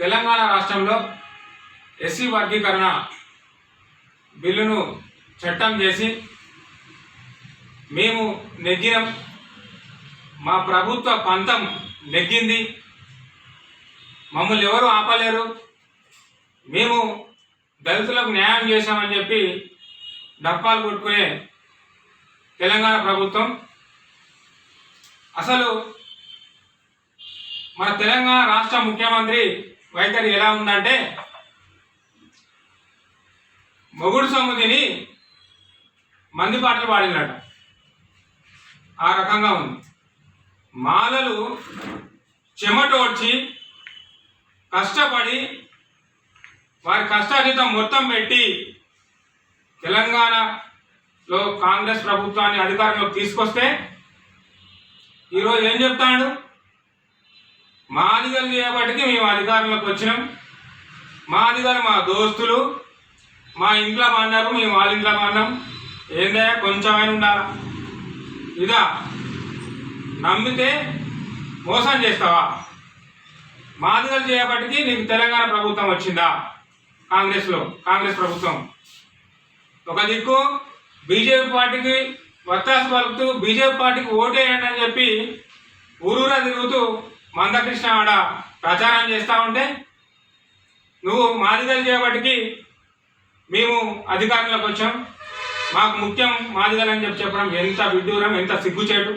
తెలంగాణ రాష్ట్రంలో ఎస్సీ వర్గీకరణ బిల్లును చట్టం చేసి మేము నెగ్గినం. మా ప్రభుత్వ పంతం నెగ్గింది. మమ్మల్ని ఎవరు ఆపలేరు. మేము దళితులకు న్యాయం చేశామని చెప్పి డప్పాలు కొట్టుకునే తెలంగాణ ప్రభుత్వం. అసలు మన తెలంగాణ రాష్ట్ర ముఖ్యమంత్రి వైఖరి ఎలా ఉందంటే మొగుడు సొమ్ము తిని మంది పాటలు పాడినాడు ఆ రకంగా ఉంది. మాలలు చెమటోడ్చి కష్టపడి వారి కష్టార్జితం మొత్తం పెట్టి తెలంగాణలో కాంగ్రెస్ ప్రభుత్వాన్ని అధికారంలోకి తీసుకొస్తే ఈరోజు ఏం చెప్తాడు? మాదిగలు చేయబట్టికి మేము అధికారంలోకి వచ్చినాం. మాదిగలు మా దోస్తులు మా ఇంట్లో అన్నారు మేము వాళ్ళ ఇంట్లో అన్నాం ఏందయ్యా కొంచెమైనా ఉండాలా? ఇదా నమ్మితే మోసం చేస్తావా? మాదిగలు చేయబట్టికి నీకు తెలంగాణ ప్రభుత్వం వచ్చిందా? కాంగ్రెస్లో కాంగ్రెస్ ప్రభుత్వం. ఒక దిక్కు బీజేపీ పార్టీకి వత్తాసు పలుకుతూ బీజేపీ పార్టీకి ఓటేయండి అని చెప్పి ఊరూరా తిరుగుతూ మందకృష్ణ ఆడ ప్రచారం చేస్తూ ఉంటే నువ్వు మాదిగలు చేయబట్టికి మేము అధికారంలోకి వచ్చాం. మాకు ముఖ్యం మాదిగలు అని చెప్పి చెప్పడం ఎంత విడ్డూరం ఎంత సిగ్గుచేటు.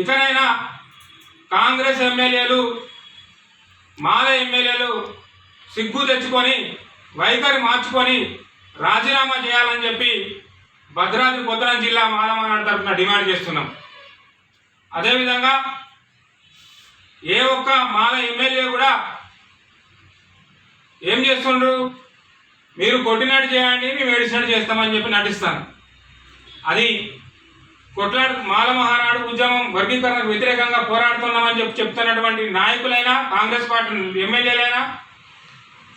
ఇకనైనా కాంగ్రెస్ ఎమ్మెల్యేలు మాల ఎమ్మెల్యేలు సిగ్గు తెచ్చుకొని వైఖరి మార్చుకొని రాజీనామా చేయాలని చెప్పి భద్రాద్రి కొత్తనం జిల్లా మాలమానాడు తరఫున డిమాండ్ చేస్తున్నాం. అదేవిధంగా ఏ ఒక్క మాల ఎమ్మెల్యే కూడా ఏం చేస్తుండ్రు? మీరు కొట్టినట్టు చేయండి మేము ఏడిసినట్టు చేస్తామని చెప్పి నటిస్తాను. అది కొట్లాడు మాల మహానాడు ఉద్యమం వర్గీకరణకు వ్యతిరేకంగా పోరాడుతున్నామని చెప్పి చెప్తున్నటువంటి నాయకులైనా కాంగ్రెస్ పార్టీ ఎమ్మెల్యేలైనా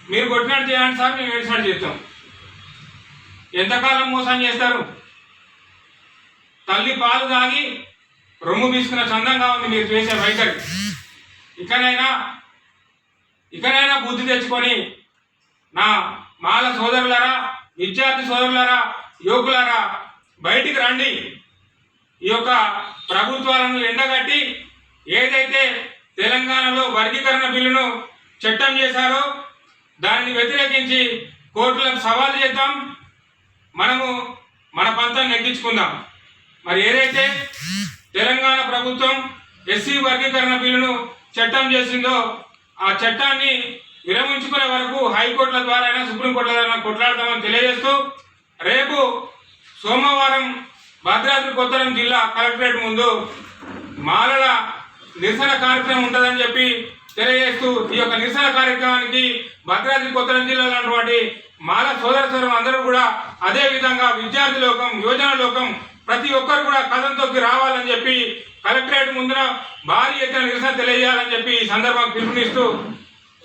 మీరు కొట్టినట్టు చేయండి సార్ మేము ఏడిసినట్టు చేస్తాం. ఎంతకాలం మోసం చేస్తారు? తల్లి పాలు తాగి రొమ్ము తీసుకున్న చందంగా ఉంది మీరు చేసే వైఖరి. ఇకనైనా ఇకనైనా బుద్ధి తెచ్చుకొని నా మాల సోదరులారా విద్యార్థి సోదరులారా యువకులారా బయటికి రండి. ఈ యొక్క ప్రభుత్వాలను ఎండగట్టి ఏదైతే తెలంగాణలో వర్గీకరణ బిల్లును చట్టం చేశారో దానిని వ్యతిరేకించి కోర్టులకు సవాల్ చేద్దాం. మనము మన పంతం నెగ్గించుకుందాం. మరి ఏదైతే తెలంగాణ ప్రభుత్వం ఎస్సీ వర్గీకరణ బిల్లును చట్టం చేసిందో ఆ చట్టాన్ని విరమించుకునే వరకు హైకోర్టుల ద్వారా అయినా సుప్రీంకోర్టుల ద్వారా కొట్లాడతామని తెలియజేస్తూ రేపు సోమవారం భద్రాద్రి కొత్తరం జిల్లా కలెక్టరేట్ ముందు మాలల నిరసన కార్యక్రమం ఉంటుందని చెప్పి తెలియజేస్తూ ఈ యొక్క నిరసన కార్యక్రమానికి భద్రాద్రి కొత్తరం జిల్లాలో మాల సోదర అందరూ కూడా అదే విధంగా విద్యార్థి లోకం యువజన లోకం ప్రతి ఒక్కరు కూడా కథం తొక్కి రావాలని చెప్పి కలెక్టరేట్ ముందున భారీ ఎత్తున నిరసన తెలియజేయాలని చెప్పి ఈ సందర్భంగా పిలుపునిస్తూ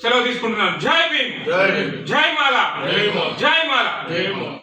సెలవు తీసుకుంటున్నాను. జై భీమ్. జై మాల. జై మాల.